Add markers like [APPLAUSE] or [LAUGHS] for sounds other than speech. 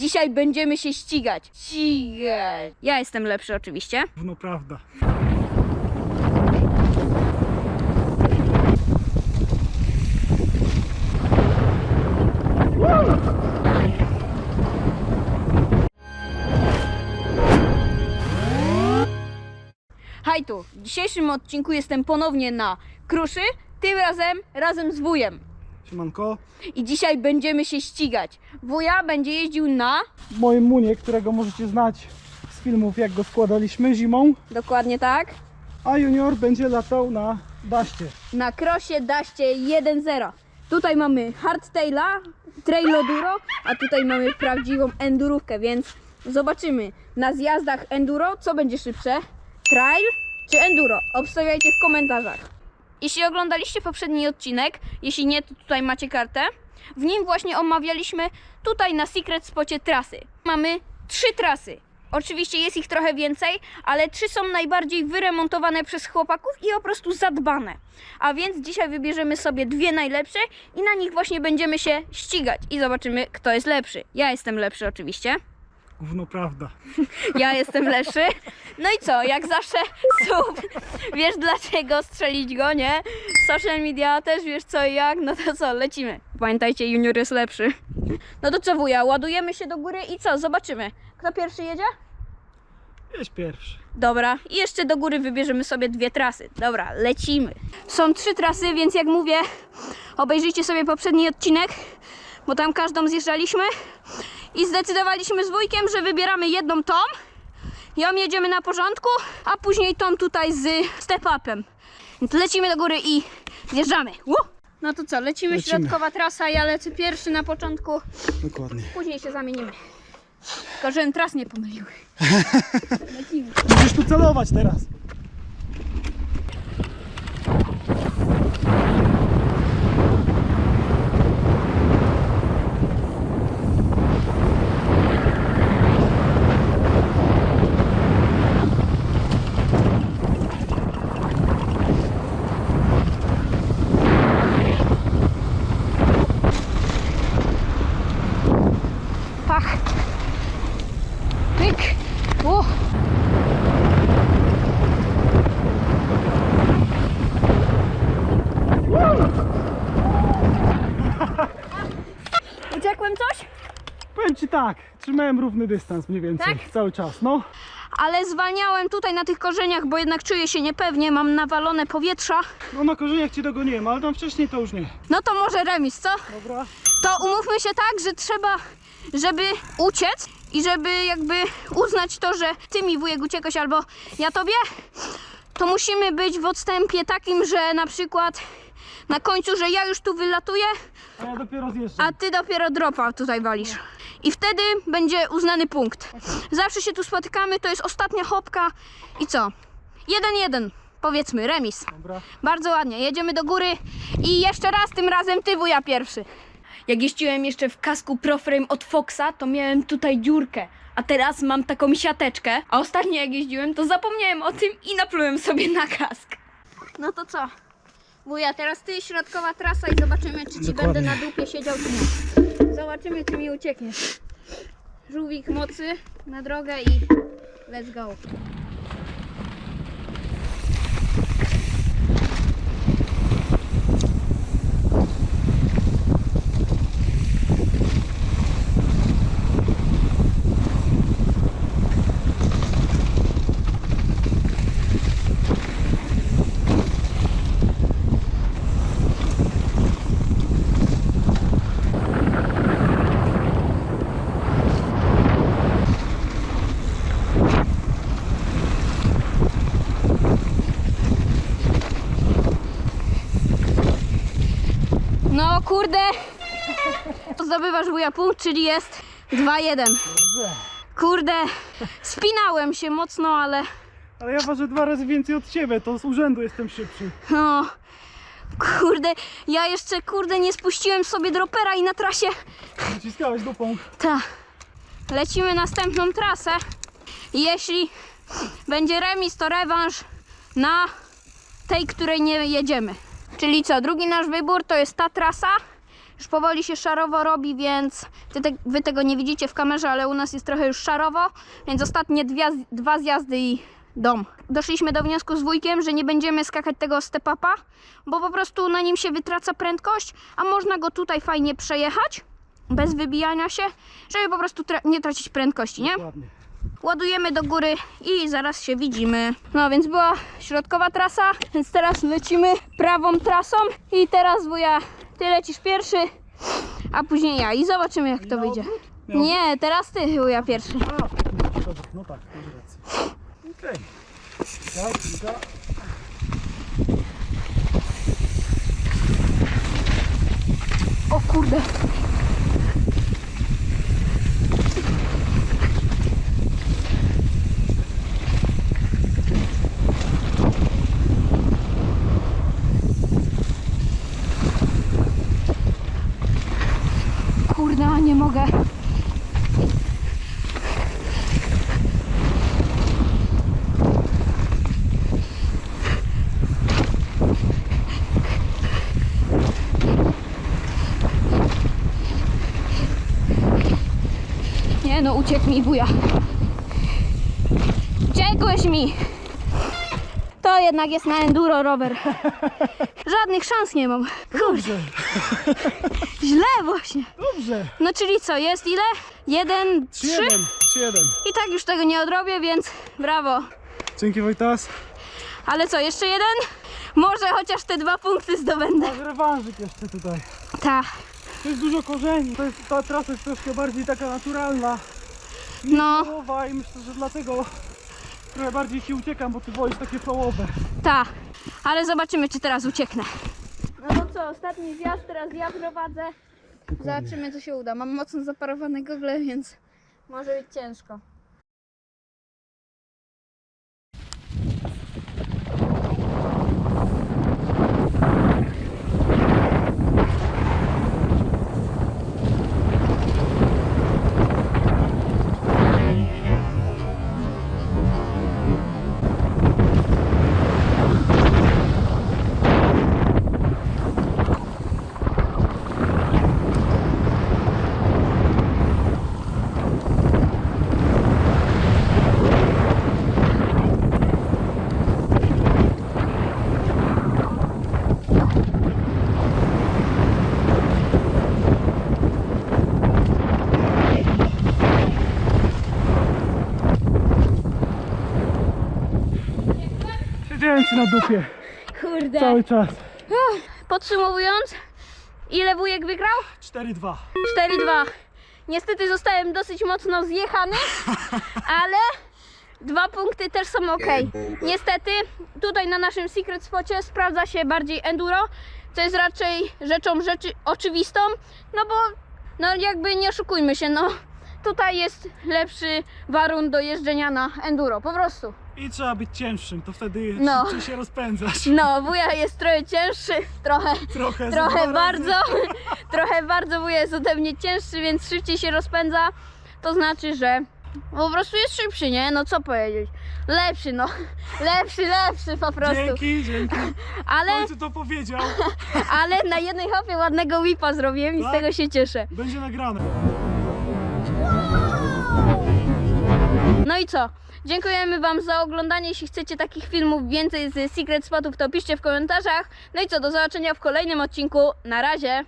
Dzisiaj będziemy się ścigać. Ścigać. Ja jestem lepszy oczywiście. No prawda. Hej tu, w dzisiejszym odcinku jestem ponownie na Kruszy, tym razem razem z wujem. Siemanko. I dzisiaj będziemy się ścigać. Wuja będzie jeździł na, moim munie, którego możecie znać z filmów, jak go składaliśmy zimą, dokładnie tak, a junior będzie latał na daście. na krosie daście 1.0. Tutaj mamy hardtaila, trailoduro, a tutaj mamy prawdziwą endurówkę, więc zobaczymy na zjazdach enduro, co będzie szybsze, trail czy enduro. Obstawiajcie w komentarzach. Jeśli oglądaliście poprzedni odcinek, jeśli nie, to tutaj macie kartę. W nim właśnie omawialiśmy tutaj na Secret Spocie trasy. Mamy trzy trasy. Oczywiście jest ich trochę więcej, ale trzy są najbardziej wyremontowane przez chłopaków i po prostu zadbane. A więc dzisiaj wybierzemy sobie dwie najlepsze i na nich właśnie będziemy się ścigać i zobaczymy, kto jest lepszy. Ja jestem lepszy oczywiście. Gówno prawda. Ja jestem lepszy. No i co, jak zawsze sub. Wiesz dlaczego strzelić go, nie? Social media też wiesz co i jak, no to co, lecimy. Pamiętajcie, junior jest lepszy. No to co wuja, ładujemy się do góry i co, zobaczymy. Kto pierwszy jedzie? Jest pierwszy. Dobra, i jeszcze do góry wybierzemy sobie dwie trasy. Dobra, lecimy. Są trzy trasy, więc jak mówię, obejrzyjcie sobie poprzedni odcinek, bo tam każdą zjeżdżaliśmy i zdecydowaliśmy z wujkiem, że wybieramy jedną tą, ją jedziemy na porządku, a później tą tutaj z step-upem. Więc lecimy do góry i zjeżdżamy. No to co, lecimy, Lecimy. środkowa trasa, ja lecę pierwszy na początku, Dokładnie. później się zamienimy. Tylko, żebym tras nie pomyliły. [LAUGHS] Lecimy. Musisz tu celować teraz. Ci tak, trzymałem równy dystans mniej więcej. Tak? Cały czas, no. Ale zwalniałem tutaj na tych korzeniach, bo jednak czuję się niepewnie, mam nawalone powietrza. No na korzeniach ci dogoniłem, ale tam wcześniej to już nie. No to może remis, co? Dobra. To umówmy się tak, że trzeba, żeby uciec i żeby jakby uznać to, że ty mi wujek uciekłeś albo ja tobie, to musimy być w odstępie takim, że na przykład na końcu, że ja już tu wylatuję, A ja dopiero zjeżdżam. a ty dopiero dropa tutaj walisz. I wtedy będzie uznany punkt. Zawsze się tu spotykamy, to jest ostatnia hopka i co? Jeden jeden, powiedzmy, remis. Dobra. Bardzo ładnie, jedziemy do góry i jeszcze raz, tym razem ty wuja pierwszy. Jak jeździłem jeszcze w kasku Proframe od Foxa, to miałem tutaj dziurkę, a teraz mam taką siateczkę, a ostatnio jak jeździłem, to zapomniałem o tym i naplułem sobie na kask. No to co? Wuja, teraz ty, środkowa trasa i zobaczymy, czy ci Dokładnie. będę na dupie siedział, czy nie. Zobaczymy, czy mi uciekniesz. Żółwik mocy na drogę i let's go. No kurde, zdobywasz wuja punkt, czyli jest 2-1. Dobrze. Kurde, spinałem się mocno, ale Ale ja ważę dwa razy więcej od ciebie, to z urzędu jestem szybszy. no... Kurde, ja jeszcze kurde nie spuściłem sobie dropera i na trasie... Wyciskałeś dupą. Ta. Lecimy następną trasę. Jeśli będzie remis, to rewanż na tej, której nie jedziemy. Czyli co, drugi nasz wybór to jest ta trasa, Już powoli się szarowo robi, więc te, wy tego nie widzicie w kamerze, ale u nas jest trochę już szarowo, więc ostatnie dwie, dwa zjazdy i dom. Doszliśmy do wniosku z wujkiem, że nie będziemy skakać tego step-upa, bo po prostu na nim się wytraca prędkość, a można go tutaj fajnie przejechać, bez wybijania się, żeby po prostu tra- nie tracić prędkości, nie? Ładnie. Ładujemy do góry i zaraz się widzimy. No więc była środkowa trasa, więc teraz lecimy prawą trasą i teraz wuja, ty lecisz pierwszy, a później ja i zobaczymy jak to wyjdzie. Nie, teraz ty wuja pierwszy. Dobrze, no tak, masz rację. Okej. Tak, tak. O. Kurde, nie mogę. Nie no, uciekł mi wuja. Uciekłeś mi! To jednak jest na enduro rower. [LAUGHS] Żadnych szans nie mam. Dobrze, [LAUGHS] Źle właśnie. dobrze. No czyli co, jest ile? Jeden, trzy? 3-1, 3-1. I tak już tego nie odrobię, więc brawo. Dzięki Wojtas. Ale co, jeszcze jeden? Może chociaż te dwa punkty zdobędę. Masz rewanżyk jeszcze tutaj. Ta, To jest dużo korzeni. To jest, ta trasa jest troszkę bardziej taka naturalna. No, Flowowa i myślę, że dlatego trochę bardziej ci uciekam, bo ty wolisz takie flowowe. ta. Ale zobaczymy, czy teraz ucieknę. No to co, ostatni zjazd, teraz ja prowadzę. Zobaczymy, co się uda. Mam mocno zaparowane gogle, więc może być ciężko. Siedziałem ci na dupie Kurde. cały czas. Podsumowując, ile wujek wygrał? 4-2. 4-2. Niestety zostałem dosyć mocno zjechany, [LAUGHS] ale dwa punkty też są ok. Niestety tutaj na naszym secret spocie sprawdza się bardziej enduro, co jest raczej rzeczą rzeczy oczywistą, no bo no jakby nie oszukujmy się, no tutaj jest lepszy warun do jeżdżenia na enduro, po prostu. I trzeba być cięższym, to wtedy No. szybciej się rozpędzasz. No, wuja jest trochę cięższy, trochę Trochę, za Trochę dwa razy. bardzo, [LAUGHS] trochę bardzo wuja jest ode mnie cięższy, więc szybciej się rozpędza. To znaczy, że po prostu jest szybszy, nie? No co powiedzieć? Lepszy, no. [LAUGHS] Lepszy, lepszy po prostu. Dzięki, dzięki. [LAUGHS] Ale, Ale... to powiedział. ale na jednej hopie ładnego whipa zrobiłem i z Tak? tego się cieszę. Będzie nagrane. No i co? Dziękujemy Wam za oglądanie. Jeśli chcecie takich filmów więcej z Secret Spotów, to piszcie w komentarzach. No i co? Do zobaczenia w kolejnym odcinku. Na razie.